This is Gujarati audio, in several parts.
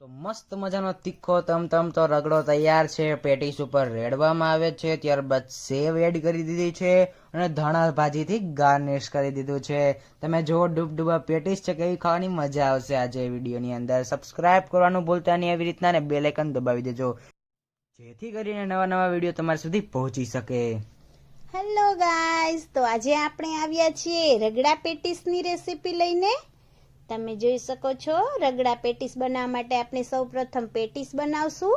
તો મસ્ત મજાનો તીખો તમ તમ તો રગડો તૈયાર છે. પેટીસ ઉપર રેડવામાં આવે છે. ત્યારબાદ સેવ એડ કરી દીધી છે અને ધાણા ભાજીથી ગાર્નિશ કરી દીધું છે. તમે જો ડૂબડૂબા પેટીસ છે, કેવી ખાવાની મજા આવશે આજે વિડીયોની અંદર. સબસ્ક્રાઇબ કરવાનું ભૂલતા નહીં, એવી રીતના ને બેલ દબાવી દેજો. જેથી કરીને નવા નવા વીડિયો તમારા સુધી પહોંચી શકે. હેલો ગાઈઝ તો આજે આપણે આવ્યા છીએ રગડા પેટીસની રેસીપી લઈને. તમે જોઈ શકો છો, રગડા પેટીસ બનાવવા માટે આપણે સૌપ્રથમ પેટીસ બનાવશું.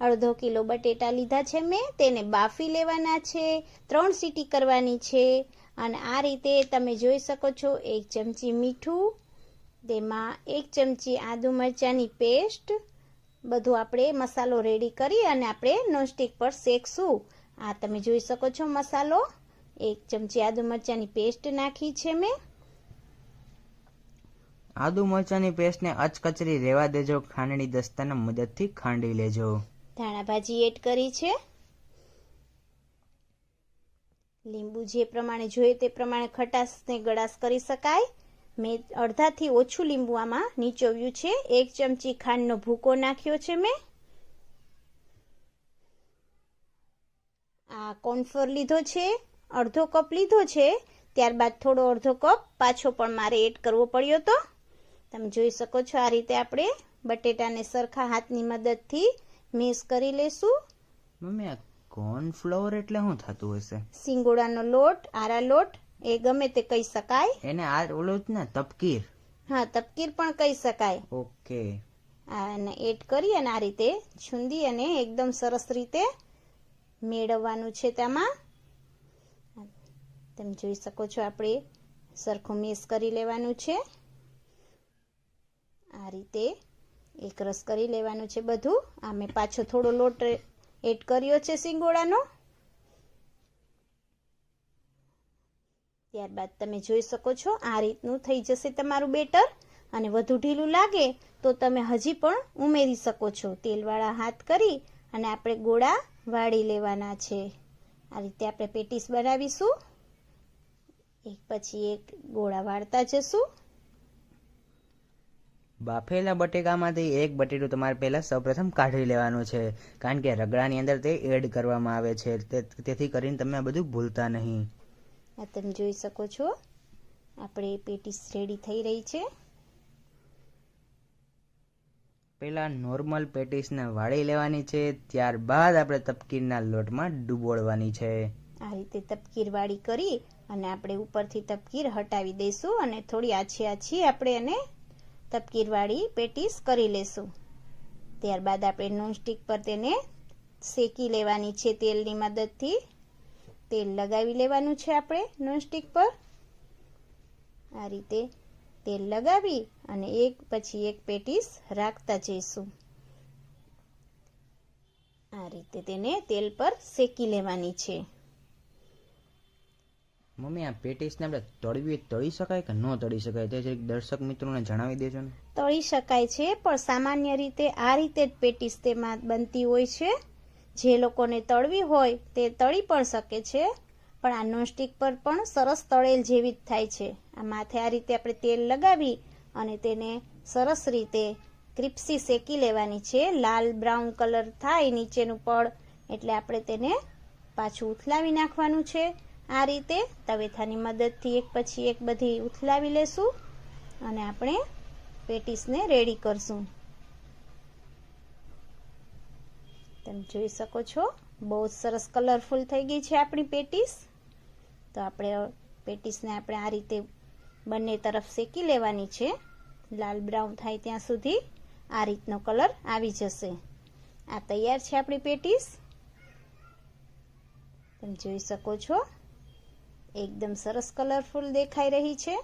અડધો કિલો બટેટા લીધા છે મેં, તેને બાફી લેવાના છે, ત્રણ સીટી કરવાની છે, અને આ રીતે તમે જોઈ શકો છો, એક ચમચી મીઠું, તેમાં એક ચમચી આદુ મરચાંની પેસ્ટ, બધું આપણે મસાલો રેડી કરી અને આપણે નોનસ્ટિક પર શેકશું. આ તમે જોઈ શકો છો મસાલો. એક ચમચી આદુ મરચાંની પેસ્ટ નાખી છે મેં. આદુ મરચાંની પેસ્ટને અચકચરી રેવા દેજો. ખાંડણી દસ્તાના મદદથી ખાંડી લેજો. ધાણા ભાજી એડ કરી છે. લીંબુ જે પ્રમાણે જોઈએ તે પ્રમાણે ખટાશને ગળાશ કરી શકાય. મેં અડધાથી ઓછું લીંબુ આમાં નીચોવ્યું છે. એક ચમચી ખાંડનો ભૂકો નાખ્યો છે મેં. આ કોર્નફ્લોર લીધો છે. અડધો કપ લીધો છે. ત્યારબાદ થોડો અડધો કપ પાછો પણ મારે એડ કરવો પડ્યો તો. તમે જોઈ શકો છો આ રીતે આપણે બટેટાને સરખા હાથની મદદથી મિક્સ કરી લેશું. મમ્મી આ કોર્નફ્લોર એટલે શું થતું હશે? સિંગોડાનો લોટ આરા લોટ એ ગમે તે કહી શકાય. એને આ ઓલો જ ને તપકીર? હા તપકીર પણ કહી શકાય. ઓકે. અને એડ કરી અને આ રીતે છૂંદી અને એકદમ સરસ રીતે મેળવવાનું છે તેમાં. તમે જોઈ શકો છો આપણે સરખું મિક્સ કરી લેવાનું છે. આ રીતે એકરસ કરી લેવાનું છે બધું. આ મેં પાછો થોડો લોટ એડ કર્યો છે સિંગોડાનો. ત્યારબાદ તમે જોઈ શકો છો, આ રીતનું થઈ જશે તમારું બેટર. અને વધુ ઢીલું લાગે તો તમે હજી પણ ઉમેરી શકો છો. તેલવાળા હાથ કરી અને આપણે ગોળા વાળી લેવાના છે. આ રીતે આપણે પેટીસ બનાવીશું. એક પછી એક ગોળા વાળતા જશું. બાફેલા બટેકામાંથી એક બટેટું તમારે પહેલાં સૌપ્રથમ કાઢી લેવાનું છે. કારણ કે રગડાની અંદર તે એડ કરવામાં આવે છે. તેથી કરીને તમે આ બધું ભૂલતા નહીં. આ તમે જોઈ શકો છો. આપણે પેટીસ રેડી થઈ રહી છે. પહેલાં નોર્મલ પેટીસને વાળી લેવાની છે. ત્યારબાદ આપણે તપકીરના લોટમાં ડૂબોળવાની છે. આ રીતે તપકીર વાળી કરી અને આપણે ઉપરથી તપકીર હટાવી દઈશું અને થોડી આછી આછી આપણે એને તપકીર વાળી પેટીસ કરી લેશું. ત્યારબાદ આપણે નોનસ્ટિક પર તેને શેકી લેવાની છે તેલની મદદથી. તેલ લગાવી લેવાનું છે આપણે નોનસ્ટિક પર. આ રીતે તેલ લગાવી અને એક પછી એક પેટીસ રાખતા જઈશું. આ રીતે તેને તેલ પર શેકી લેવાની છે. મમ્મી, આ પેટીસને આપણે તળવી તળી શકાય કે ન તળી શકાય? તે જરીક દર્શક મિત્રોને જણાવી દેજો ને. તળી શકાય છે, પણ સામાન્ય રીતે આ રીતે જ પેટીસ તેમાં બનતી હોય છે. જે લોકોને તળવી હોય, તે તળી પણ શકે છે, પણ આ નોનસ્ટિક પર પણ સરસ તળેલ જેવી જ થાય છે. આ માથે આ રીતે આપણે તેલ લગાવી અને તેને સરસ રીતે ક્રિપ્સી શેકી લેવાની છે. લાલ, બ્રાઉન કલર થાય નીચેનું પડ, એટલે આપણે તેને પાછું ઉથલાવી નાખવાનું છે. આ રીતે તવેથાની મદદથી એક પછી એક બધી ઉથલાવી લેશું અને આપણે પેટીસને રેડી કરશું. તમે જોઈ શકો છો, બહુ સરસ કલરફુલ થઈ ગઈ છે આપણી પેટીસ. તો આપણે પેટીસને આપણે આ રીતે બંને તરફ શેકી લેવાની છે. લાલ બ્રાઉન થાય ત્યાં સુધી આ રીતનો કલર આવી જશે. આ તૈયાર છે આપણી પેટીસ. તમે જોઈ શકો છો એકદમ સરસ કલરફુલ દેખાઈ રહી છે.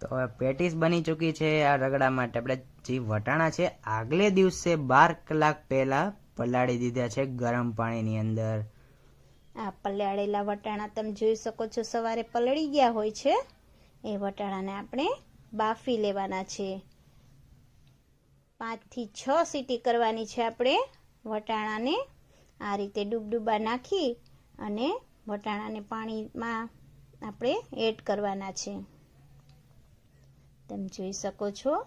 તો હવે પેટીસ બની ચૂકી છે આ રગડા માટે આપણે જે વટાણા છે આગલે દિવસે બાર કલાક પહેલા પલાળી દીધા છે ગરમ પાણીની અંદર. આ પલાળેલા વટાણા તમે જોઈ શકો છો સવારે પલળી ગયા હોય છે. એ વટાણાને આપણે બાફી લેવાના છે. પાંચથી છ સીટી કરવાની છે આપણે વટાણાને. આ રીતે ડૂબડૂબા નાખી અને વટાણાને પાણીમાં આપણે એડ કરવાના છે. તમે જોઈ શકો છો.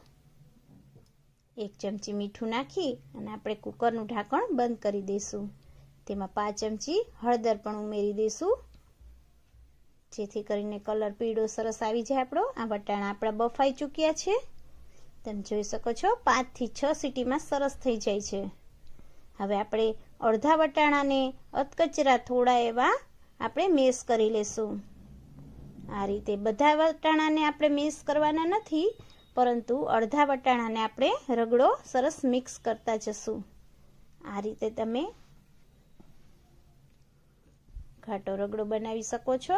એક ચમચી મીઠું નાખી અને આપણે કુકરનું ઢાંકણ બંધ કરી દઈશું. તેમાં પાંચ ચમચી હળદર પણ ઉમેરી દઈશું. જેથી કરીને કલર પીળો સરસ આવી જાય આપણો. આ વટાણા આપણા બફાઈ ચૂક્યા છે. તમે જોઈ શકો છો, પાંચથી છ સીટીમાં સરસ થઈ જાય છે. હવે આપણે અડધા વટાણાને અધકચરા થોડા એવા આપણે મેશ કરી લેશું. આ રીતે બધા વટાણાને આપણે મિક્સ કરવાના નથી, પરંતુ અડધા વટાણાને આપણે રગડો સરસ મિક્સ કરતા જશું. આ રીતે તમે ઘાટો રગડો બનાવી શકો છો.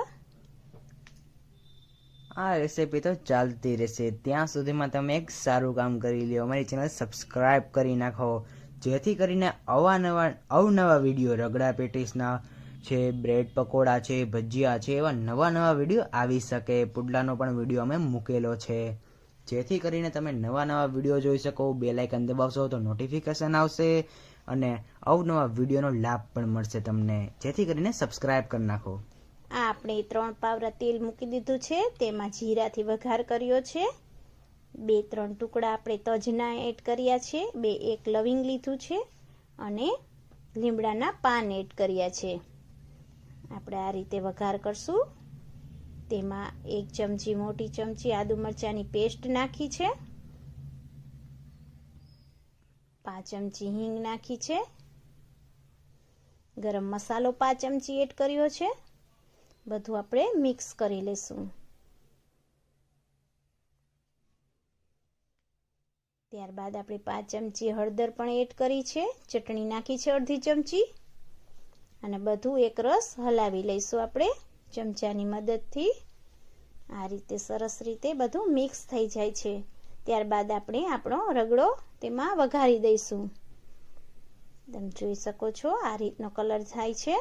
આ રેસીપી તો ચાલતી રહેશે. ત્યાં સુધીમાં તમે એક સારું કામ કરી લ્યો. અમારી ચેનલ સબસ્ક્રાઇબ કરી નાખો. જેથી કરીને અવાનવા અવનવા વીડિયો રગડા પેટીસના છે, બ્રેડ પકોડા છે, ભજીયા છે, એવા નવા નવા વીડિયો આવી શકે. પુડલાનો પણ વીડિયો અમે મૂકેલો છે. જેથી કરીને તમે નવા નવા વીડિયો જોઈ શકો બે લાઇકન દબાવશો તો નોટિફિકેશન આવશે અને અવનવા વિડીયોનો લાભ પણ મળશે તમને. જેથી કરીને સબસ્ક્રાઇબ કરી નાખો. આ આપણે ત્રણ પાવરા તેલ મૂકી દીધું છે, તેમાં જીરાથી વઘાર કર્યો છે. બે, ત્રણ ટુકડા આપણે તજના એડ કર્યા છે. બે, એક લવિંગ લીધું છે અને લીમડાના પાન એડ કર્યા છે. આપણે આ રીતે વઘાર કરશું. તેમાં એક ચમચી મોટી ચમચી આદુ મરચાંની પેસ્ટ નાખી છે. પાંચ ચમચી હિંગ નાખી છે. ગરમ મસાલો પાંચ ચમચી એડ કર્યો છે. બધું આપણે મિક્સ કરી લેશું. ત્યારબાદ આપણે પાંચ ચમચી હળદર પણ એડ કરી છે. ચટણી નાખી છે અડધી ચમચી. અને બધું એક રસ હલાવી લઈશું આપણે ચમચાની મદદથી. આ રીતે સરસ રીતે બધું મિક્સ થઈ જાય છે. ત્યારબાદ આપણે આપણો રગડો તેમાં વઘારી દઈશું. તમે જોઈ શકો છો, આ રીતનો કલર થાય છે.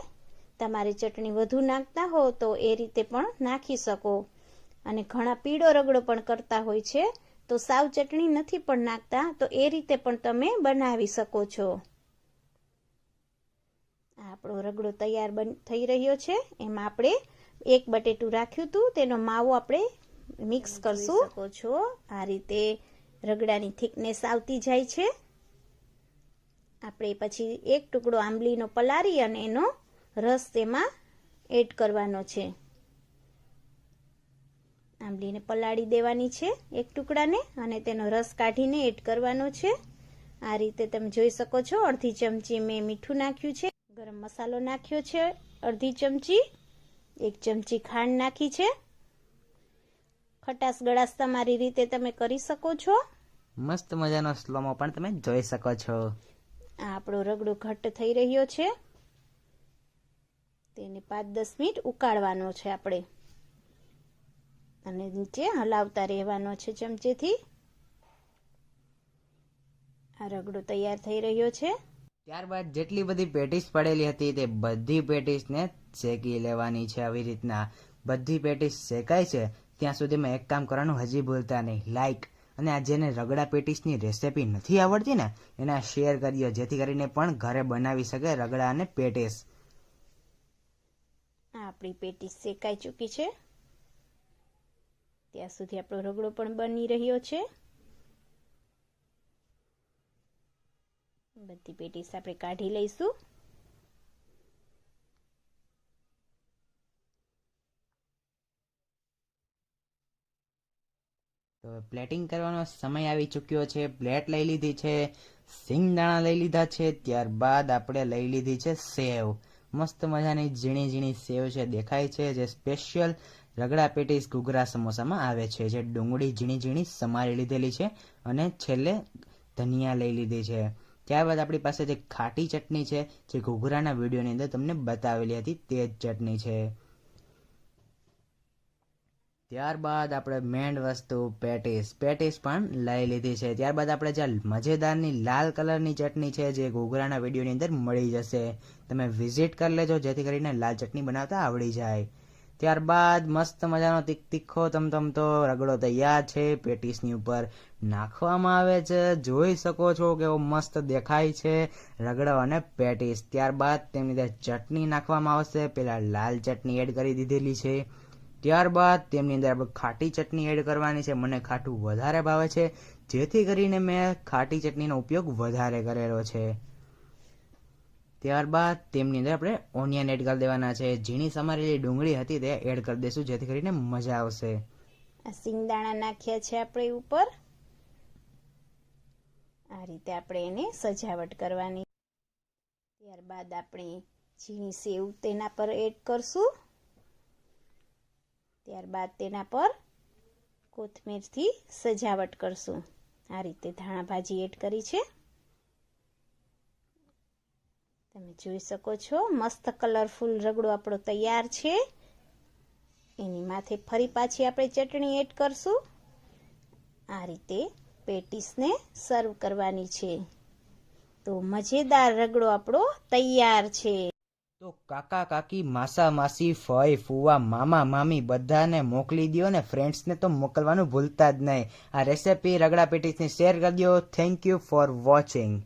તમારે ચટણી વધુ નાખતા હો તો એ રીતે પણ નાખી શકો. અને ઘણા પીળો રગડો પણ કરતા હોય છે. તો સાવ ચટણી નથી પણ નાખતા તો એ રીતે પણ તમે બનાવી શકો છો. આપણો રગડો તૈયાર બન થઈ રહ્યો છે. એમાં આપણે એક બટેટું રાખ્યું હતું. તેનો માવો આપણે મિક્સ કરશું. શકો છો. આ રીતે રગડાની થિકનેસ આવતી જાય છે. આપણે પછી એક ટુકડો આંબલીનો પલારી અને એનો રસ તેમાં એડ કરવાનો છે. આંબલીને પલાળી દેવાની છે એક ટુકડાને અને તેનો રસ કાઢીને એડ કરવાનો છે. આ રીતે તમે જોઈ શકો છો. અડધી ચમચી મેં મીઠું નાખ્યું છે. ગરમ મસાલો નાખ્યો છે અડધી ચમચી એક ચમચી ખાંડ નાખી છે. ખટાશ ગળાશ તમારી રીતે તમે કરી શકો છો. મસ્ત મજાનો સ્લોમો પણ તમે જોઈ શકો છો. આ આપણો રગડો ઘટ્ટ થઈ રહ્યો છે. તેને પાંચ દસ મિનિટ ઉકાળવાનો છે આપણે. અને નીચે હલાવતા રહેવાનો છે ચમચેથી. આ રગડો તૈયાર થઈ રહ્યો છે. ત્યારબાદ જેટલી બધી પેટીસ પડેલી હતી તે બધી પેટીસને શેકી લેવાની છે આવી રીતના. બધી પેટીસ શેકાય છે, ત્યાં સુધીમાં એક કામ કરવાનું હજી ભૂલતા નહીં. લાઈક અને આ જેને રગડા પેટીસની રેસિપી નથી આવડતી ને, એને શેર કર્યો, જેથી કરીને પણ ઘરે બનાવી શકે રગડા અને પેટીસ. આપણી પેટીસ શેકાઈ ચૂકી છે. ત્યાં સુધી આપણો રગડો પણ બની રહ્યો છે. બધી પેટીસ આપણે કાઢી લઈશું. તો પ્લેટિંગ કરવાનો સમય આવી ચૂક્યો છે. પ્લેટ લઈ લીધી છે સિંગદાણા લઈ લીધા છે, ત્યારબાદ આપણે લઈ લીધી છે સેવ. મસ્ત મજાની ઝીણી ઝીણી સેવ છે, દેખાય છે, જે સ્પેશિયલ રગડા પેટીસ ઘૂઘરા સમોસામાં આવે છે, જે ડુંગળી ઝીણી ઝીણી સમારી લીધેલી છે અને છેલ્લે ધનિયા લઈ લીધી છે. ત્યારબાદ આપણી પાસે જે ખાટી ચટણી છે, જે ઘૂઘરાના વિડીયોની અંદર તમને બતાવેલી હતી, તે જ ચટણી છે. ત્યારબાદ આપણે મેઇન વસ્તુ પેટીસ. પેટીસ પણ લઈ લીધી છે. ત્યારબાદ આપણે જે મજેદારની લાલ કલરની ચટણી છે, જે ઘૂઘરાના વિડીયોની અંદર મળી જશે. તમે વિઝિટ કરી લેજો, જેથી કરીને લાલ ચટણી બનાવતા આવડી જાય. ત્યારબાદ મસ્ત મજાનો તીખ તીખો તમતમતો રગડો તૈયાર છે. પેટીસની ઉપર નાખવામાં આવે છે. જોઈ શકો છો કેવો મસ્ત દેખાય છે રગડો અને પેટીસ. ત્યારબાદ તેમની અંદર ચટણી નાખવામાં આવશે. પેલા લાલ ચટણી એડ કરી દીધેલી છે. ત્યારબાદ તેમની અંદર આપણે ખાટી ચટણી એડ કરવાની છે. મને ખાટું વધારે ભાવે છે. જેથી કરીને મેં ખાટી ચટણીનો ઉપયોગ વધારે કરેલો છે. ત્યારબાદ તેમની અંદર આપણે ઓનિયન એડ કરી દેવાના છે. ઝીણી સમારેલી ડુંગળી હતી તે એડ કરી દઈશું જેથી કરીને મજા આવશે. આ સિંગદાણા નાખ્યા છે આપણે ઉપર. આ રીતે આપણે એને સજાવટ કરવાની. ત્યારબાદ આપણે ઝીણી સેવ તેના પર એડ કરશું. ત્યારબાદ તેના પર કોથમીરથી સજાવટ કરશું. આ રીતે ધાણા ભાજી એડ કરી છે. તમે જોઈ શકો છો, મસ્ત કલરફુલ રગડો આપણો તૈયાર છે. એની માથે ફરી પાછી આપણે ચટણી એડ કરશું. આ રીતે પેટીસને સર્વ કરવાની છે. તો મજેદાર રગડો આપણો તૈયાર છે. તો કાકા કાકી, માસા માસી, ફઈ, ફુવા, મામા, મામી બધાને મોકલી દો ને ફ્રેન્ડ્સને તો મોકલવાનું ભૂલતા જ નહીં. આ રેસિપી રગડા પેટીસની શેર કરી દો થેન્ક યુ ફોર વોચિંગ